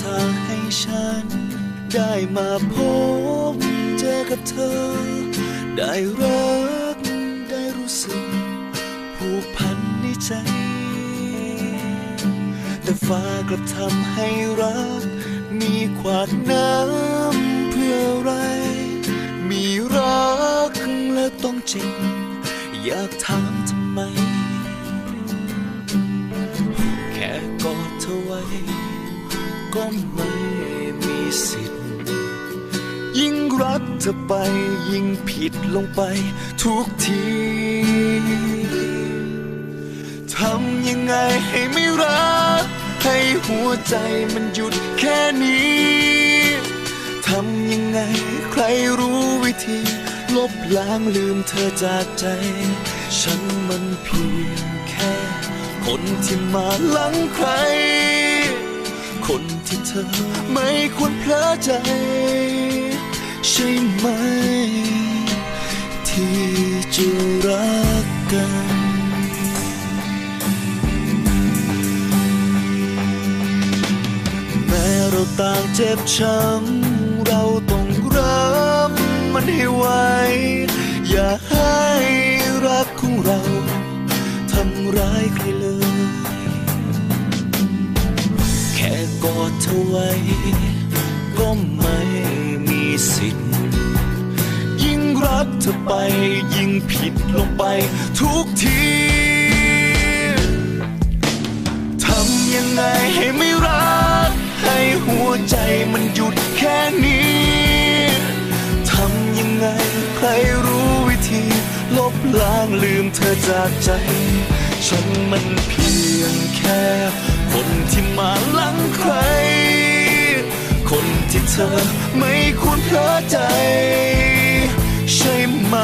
ท่าให้ฉัน ได้มาพบเจอกับเธอ ได้รัก ได้รู้สึก ผูกพันในใจ แต่ฟ้ากลับทำให้รัก มีขวากน้ำเพื่ออะไร มีรักและต้องเจ็บอยากถามทำไม ก็ไม่มีสิทธิ์ ยิ่งรักเธอไปยิ่งผิดลงไปทุกทีทำยังไงให้ไม่รัก ให้หัวใจมันหยุดแค่นี้ทำยังไงใครรู้วิธี ลบล้างลืมเธอจากใจ ฉันมันเพียงแค่ คนที่มาหลังใคร คนที่เธอ ไม่ควรเพลอใจ ใช่ไหม ที่จะรักกันแม้เราต่างเจ็บช้ำเราต้องรับมันให้ไหวอย่าให้รักของเราทำร้ายใครเลย ไว้ ก็ไม่มีสิทธิ์ ยิ่งรักเธอไป ยิ่งผิดลงไปทุกทีทำยังไงให้ไม่รัก ให้หัวใจมันหยุดแค่นี้ทำยังไงใครรู้วิธี ลบล้างลืมเธอจากใจ ฉันมันเพียงแค่คนที่ เธอไม่ควรเพลอใจ ใช่ไหม